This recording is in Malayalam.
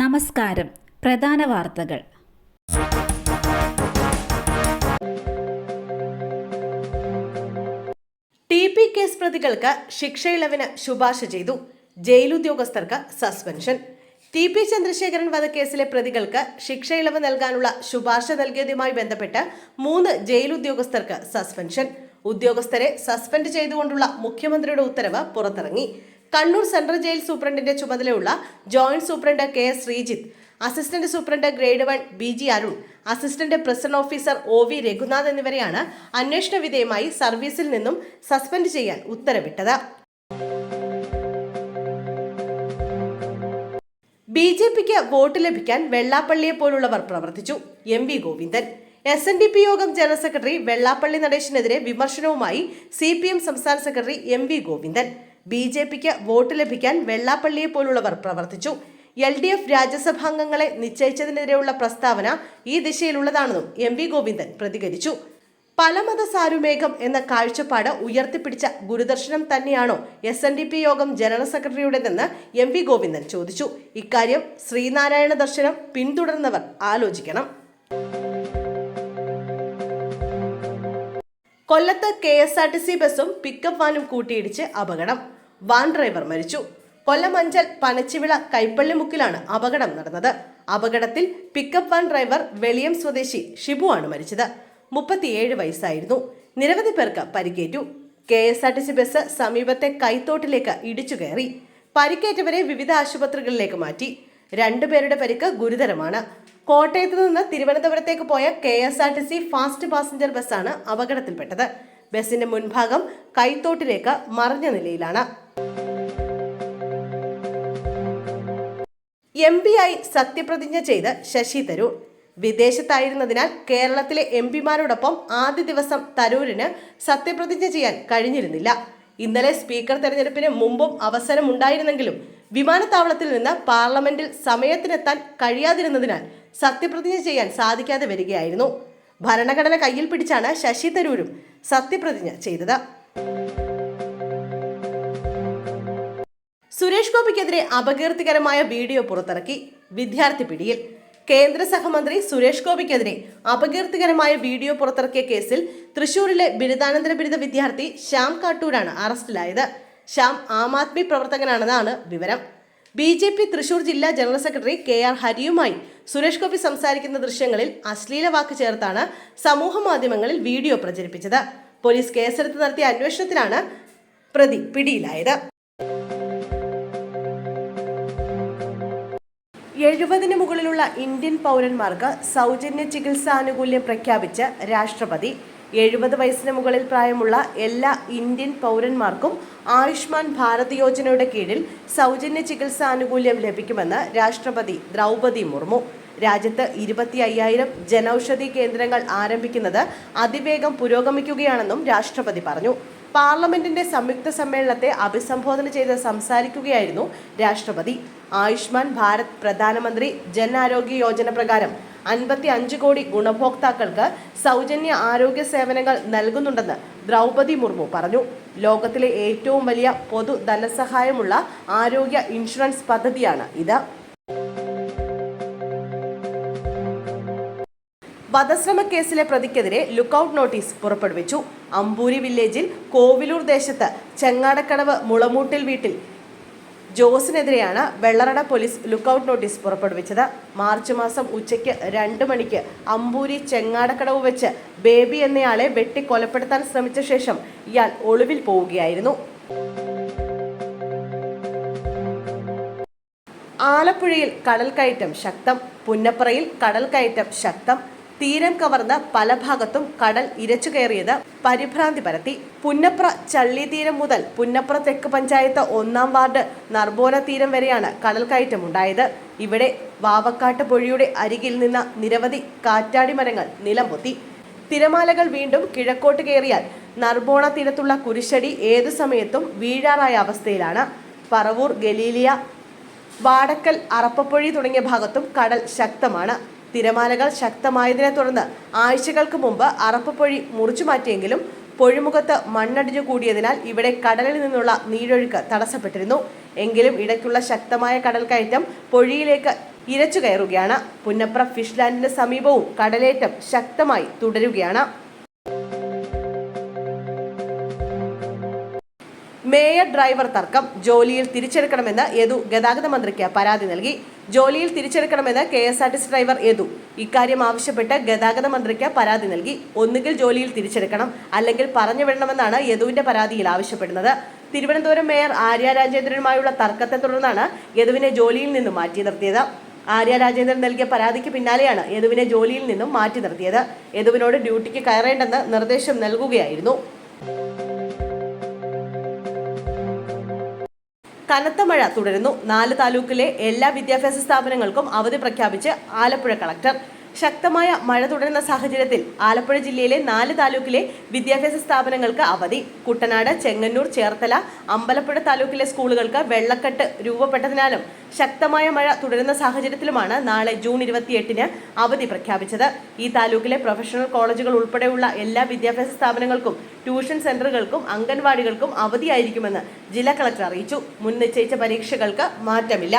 നമസ്കാരം. പ്രധാന വാർത്തകൾ. ടി പി കേസ് പ്രതികൾക്ക് ശിക്ഷയിളവിന് ശുപാർശ ചെയ്തു. ജയിലുദ്യോഗസ്ഥർക്ക് സസ്പെൻഷൻ. ടി പി ചന്ദ്രശേഖരൻ വധക്കേസിലെ പ്രതികൾക്ക് ശിക്ഷയിളവ് നൽകാനുള്ള ശുപാർശ നൽകിയതുമായി ബന്ധപ്പെട്ട് മൂന്ന് ജയിലുദ്യോഗസ്ഥർക്ക് സസ്പെൻഷൻ. ഉദ്യോഗസ്ഥരെ സസ്പെൻഡ് ചെയ്തുകൊണ്ടുള്ള മുഖ്യമന്ത്രിയുടെ ഉത്തരവ് പുറത്തിറങ്ങി. കണ്ണൂർ സെൻട്രൽ ജയിൽ സൂപ്രണ്ടിന്റെ ചുമതലയുള്ള joint superintendent K S Sreejith assistant superintendent grade one B G Arun assistant prison officer O V Raghunath എന്നിവരെയാണ് അന്വേഷണ വിധേയമായി സർവീസിൽ നിന്നും സസ്പെൻഡ് ചെയ്യാൻ ഉത്തരവിട്ടത്. ബി ജെ പിക്ക് വോട്ട് ലഭിക്കാൻ വെള്ളാപ്പള്ളിയെ പോലുള്ളവർ പ്രവർത്തിച്ചു. M V Govindan S N D P യോഗം ജനറൽ സെക്രട്ടറി വെള്ളാപ്പള്ളി നടേശനെതിരെ വിമർശനവുമായി സി പി എം സംസ്ഥാന secretary M V Govindan B J പിക്ക് വോട്ട് ലഭിക്കാൻ വെള്ളാപ്പള്ളിയെ പോലുള്ളവർ പ്രവർത്തിച്ചു. എൽ ഡി എഫ് രാജ്യസഭാംഗങ്ങളെ നിശ്ചയിച്ചതിനെതിരെയുള്ള പ്രസ്താവന ഈ ദിശയിലുള്ളതാണെന്നും എം വി ഗോവിന്ദൻ പ്രതികരിച്ചു. പലമത സാരുമേഘം എന്ന കാഴ്ചപ്പാട് ഉയർത്തിപ്പിടിച്ച ഗുരുദർശനം തന്നെയാണോ എസ് എൻ ഡി പി യോഗം ജനറൽ സെക്രട്ടറിയുടേതെന്ന് എം വി ഗോവിന്ദൻ ചോദിച്ചു. ഇക്കാര്യം ശ്രീനാരായണ ദർശനം പിന്തുടർന്നവർ ആലോചിക്കണം. കൊല്ലത്ത് K S R T C ബസും പിക്കപ്പ് വാനും കൂട്ടിയിടിച്ച് അപകടം. വാൻ ഡ്രൈവർ മരിച്ചു. കൊല്ലം അഞ്ചൽ പനച്ചിവിള കൈപ്പള്ളിമുക്കിലാണ് അപകടം നടന്നത്. അപകടത്തിൽ പിക്കപ്പ് വാൻ ഡ്രൈവർ വെളിയം സ്വദേശി ഷിബു ആണ് മരിച്ചത്. മുപ്പത്തിയേഴ് വയസ്സായിരുന്നു. നിരവധി പേർക്ക് പരിക്കേറ്റു. K S R T C bus സമീപത്തെ കൈത്തോട്ടിലേക്ക് ഇടിച്ചു കയറി. പരിക്കേറ്റവരെ വിവിധ ആശുപത്രികളിലേക്ക് മാറ്റി. രണ്ടുപേരുടെ പരിക്ക് ഗുരുതരമാണ്. കോട്ടയത്ത് നിന്ന് തിരുവനന്തപുരത്തേക്ക് പോയ K S R T C fast passenger ബസ്സാണ് അപകടത്തിൽപ്പെട്ടത്. ബസിന്റെ മുൻഭാഗം കൈത്തോട്ടിലേക്ക് മറിഞ്ഞ നിലയിലാണ്. എം പി ആയി സത്യപ്രതിജ്ഞ ചെയ്ത് ശശി തരൂർ. വിദേശത്തായിരുന്നതിനാൽ കേരളത്തിലെ എം പിമാരോടൊപ്പം ആദ്യ ദിവസം തരൂരിന് സത്യപ്രതിജ്ഞ ചെയ്യാൻ കഴിഞ്ഞിരുന്നില്ല. ഇന്നലെ സ്പീക്കർ തെരഞ്ഞെടുപ്പിന് മുമ്പും അവസരമുണ്ടായിരുന്നെങ്കിലും വിമാനത്താവളത്തിൽ നിന്ന് പാർലമെന്റിൽ സമയത്തിനെത്താൻ കഴിയാതിരുന്നതിനാൽ സത്യപ്രതിജ്ഞ ചെയ്യാൻ സാധിക്കാതെ വരികയായിരുന്നു. ഭരണഘടന കയ്യിൽ പിടിച്ചാണ് ശശി തരൂരും സത്യപ്രതിജ്ഞ ചെയ്തത്. സുരേഷ് ഗോപിക്കെതിരെ അപകീർത്തികരമായ വീഡിയോ പുറത്തിറക്കി വിദ്യാർത്ഥി പിടിയിൽ. കേന്ദ്ര സഹമന്ത്രി സുരേഷ് ഗോപിക്കെതിരെ അപകീർത്തികരമായ വീഡിയോ പുറത്തിറക്കിയ കേസിൽ തൃശൂരിലെ ബിരുദാനന്തര ബിരുദ വിദ്യാർത്ഥി ശ്യാം കാട്ടൂരാണ് അറസ്റ്റിലായത്. ശ്യാം ആം ആദ്മി പ്രവർത്തകനാണെന്നാണ് വിവരം. ബി ജെ പി തൃശൂർ ജില്ലാ ജനറൽ സെക്രട്ടറി കെ ആർ ഹരിയുമായി സുരേഷ് ഗോപി സംസാരിക്കുന്ന ദൃശ്യങ്ങളിൽ അശ്ലീല വാക്ക് ചേർത്താണ് സമൂഹ മാധ്യമങ്ങളിൽ വീഡിയോ പ്രചരിപ്പിച്ചത്. പോലീസ് കേസെടുത്ത് നടത്തിയ അന്വേഷണത്തിലാണ് പ്രതി പിടിയിലായത്. എഴുപതിന് മുകളിലുള്ള ഇന്ത്യൻ പൗരന്മാർക്ക് സൗജന്യ ചികിത്സാനുകൂല്യം പ്രഖ്യാപിച്ച് രാഷ്ട്രപതി എഴുപത് വയസ്സിന് മുകളിൽ പ്രായമുള്ള എല്ലാ ഇന്ത്യൻ പൗരന്മാർക്കും ആയുഷ്മാൻ ഭാരത് യോജനയുടെ കീഴിൽ സൗജന്യ ചികിത്സാനുകൂല്യം ലഭിക്കുമെന്ന് രാഷ്ട്രപതി ദ്രൗപതി മുർമു. രാജ്യത്ത് ഇരുപത്തി അയ്യായിരം ജനൌഷധി കേന്ദ്രങ്ങൾ ആരംഭിക്കുന്നത് അതിവേഗം പുരോഗമിക്കുകയാണെന്നും രാഷ്ട്രപതി പറഞ്ഞു. പാർലമെന്റിന്റെ സംയുക്ത സമ്മേളനത്തെ അഭിസംബോധന ചെയ്ത് സംസാരിക്കുകയായിരുന്നു രാഷ്ട്രപതി. ആയുഷ്മാൻ ഭാരത് പ്രധാനമന്ത്രി ജൻ ആരോഗ്യ യോജന പ്രകാരം അൻപത്തി അഞ്ച് കോടി ഗുണഭോക്താക്കൾക്ക് സൗജന്യ ആരോഗ്യ സേവനങ്ങൾ നൽകുന്നുണ്ടെന്ന് ദ്രൗപതി മുർമു പറഞ്ഞു. ലോകത്തിലെ ഏറ്റവും വലിയ പൊതു ധനസഹായമുള്ള ആരോഗ്യ ഇൻഷുറൻസ് പദ്ധതിയാണ് ഇത്. വധശ്രമ കേസിലെ പ്രതിക്കെതിരെ ലുക്കൌട്ട് നോട്ടീസ് പുറപ്പെടുവിച്ചു. അമ്പൂരി വില്ലേജിൽ കോവിലൂർ ദേശത്ത് ചെങ്ങാടക്കടവ് മുളമൂട്ടിൽ വീട്ടിൽ ജോസിനെതിരെയാണ് വെള്ളറട പോലീസ് ലുക്കൌട്ട് നോട്ടീസ് പുറപ്പെടുവിച്ചത്. മാർച്ച് മാസം ഉച്ചയ്ക്ക് രണ്ട് മണിക്ക് അമ്പൂരി ചെങ്ങാടക്കടവ് വെച്ച് ബേബി എന്നയാളെ വെട്ടി കൊലപ്പെടുത്താൻ ശ്രമിച്ച ശേഷം ഇയാൾ ഒളിവിൽ പോവുകയായിരുന്നു. ആലപ്പുഴയിൽ കടൽ കയറ്റം ശക്തം. പുന്നപ്പറയിൽ കടൽ കയറ്റം ശക്തം. തീരം കവർന്ന് പല ഭാഗത്തും കടൽ ഇരച്ചു കയറിയത് പരിഭ്രാന്തി പരത്തി. പുന്നപ്ര ചള്ളി തീരം മുതൽ പുന്നപ്ര തെക്ക് പഞ്ചായത്ത് ഒന്നാം വാർഡ് നർബോന തീരം വരെയാണ് കടൽ കയറ്റം ഉണ്ടായത്. ഇവിടെ വാവക്കാട്ട് പൊഴിയുടെ അരികിൽ നിന്ന് നിരവധി കാറ്റാടി മരങ്ങൾ നിലംപൊത്തി തിരമാലകൾ വീണ്ടും കിഴക്കോട്ട് കയറിയാൽ നർബോണ തീരത്തുള്ള കുരിശടി ഏതു സമയത്തും വീഴാറായ അവസ്ഥയിലാണ്. പറവൂർ ഗലീലിയ വാടക്കൽ അറപ്പപ്പൊഴി തുടങ്ങിയ ഭാഗത്തും കടൽ ശക്തമാണ്. തിരമാലകൾ ശക്തമായതിനെ തുടർന്ന് ആഴ്ചകൾക്ക് മുമ്പ് അറപ്പപ്പൊഴി മുറിച്ചു മാറ്റിയെങ്കിലും പൊഴിമുഖത്ത് മണ്ണടിഞ്ഞു കൂടിയതിനാൽ ഇവിടെ കടലിൽ നിന്നുള്ള നീരൊഴുക്ക് തടസ്സപ്പെട്ടിരുന്നു. എങ്കിലും ഇടയ്ക്കുള്ള ശക്തമായ കടൽ കയറ്റം പൊഴിയിലേക്ക് ഇരച്ചു കയറുകയാണ്. പുന്നപ്ര ഫിഷ് ലാൻഡിന് സമീപവും കടലേറ്റം ശക്തമായി തുടരുകയാണ്. മേയർ ഡ്രൈവർ തർക്കം ജോലിയിൽ തിരിച്ചെടുക്കണമെന്ന് യദു ഗതാഗത മന്ത്രിക്ക് പരാതി നൽകി. ജോലിയിൽ തിരിച്ചെടുക്കണമെന്ന് K S R T C driver Yadu ഇക്കാര്യം ആവശ്യപ്പെട്ട് ഗതാഗത മന്ത്രിക്ക് പരാതി നൽകി. ഒന്നുകിൽ ജോലിയിൽ തിരിച്ചെടുക്കണം അല്ലെങ്കിൽ പറഞ്ഞു വിടണമെന്നാണ് യദുവിന്റെ പരാതിയിൽ ആവശ്യപ്പെടുന്നത്. തിരുവനന്തപുരം മേയർ ആര്യ രാജേന്ദ്രനുമായുള്ള തർക്കത്തെ തുടർന്നാണ് യദുവിനെ ജോലിയിൽ നിന്നും മാറ്റി നിർത്തിയത്. ആര്യ രാജേന്ദ്രൻ നൽകിയ പരാതിക്ക് പിന്നാലെയാണ് യദുവിനെ ജോലിയിൽ നിന്നും മാറ്റി നിർത്തിയത്. യദുവിനോട് ഡ്യൂട്ടിക്ക് കയറേണ്ടെന്ന് നിർദ്ദേശം നൽകുകയായിരുന്നു. കനത്ത മഴ തുടരുന്നു. നാല് താലൂക്കിലെ എല്ലാ വിദ്യാഭ്യാസ സ്ഥാപനങ്ങൾക്കും അവധി പ്രഖ്യാപിച്ച് ആലപ്പുഴ കളക്ടർ ശക്തമായ മഴ തുടരുന്ന സാഹചര്യത്തിൽ ആലപ്പുഴ ജില്ലയിലെ നാല് താലൂക്കിലെ വിദ്യാഭ്യാസ സ്ഥാപനങ്ങൾക്ക് അവധി. കുട്ടനാട് ചെങ്ങന്നൂർ ചേർത്തല അമ്പലപ്പുഴ താലൂക്കിലെ സ്കൂളുകൾക്ക് വെള്ളക്കെട്ട് രൂപപ്പെട്ടതിനാലും ശക്തമായ മഴ തുടരുന്ന സാഹചര്യത്തിലുമാണ് നാളെ ജൂൺ ഇരുപത്തിയെട്ടിന് അവധി പ്രഖ്യാപിച്ചത്. ഈ താലൂക്കിലെ പ്രൊഫഷണൽ കോളേജുകൾ ഉൾപ്പെടെയുള്ള എല്ലാ വിദ്യാഭ്യാസ സ്ഥാപനങ്ങൾക്കും ട്യൂഷൻ സെന്ററുകൾക്കും അംഗൻവാടികൾക്കും അവധിയായിരിക്കുമെന്ന് ജില്ലാ കളക്ടർ അറിയിച്ചു. മുൻ നിശ്ചയിച്ച പരീക്ഷകൾക്ക് മാറ്റമില്ല.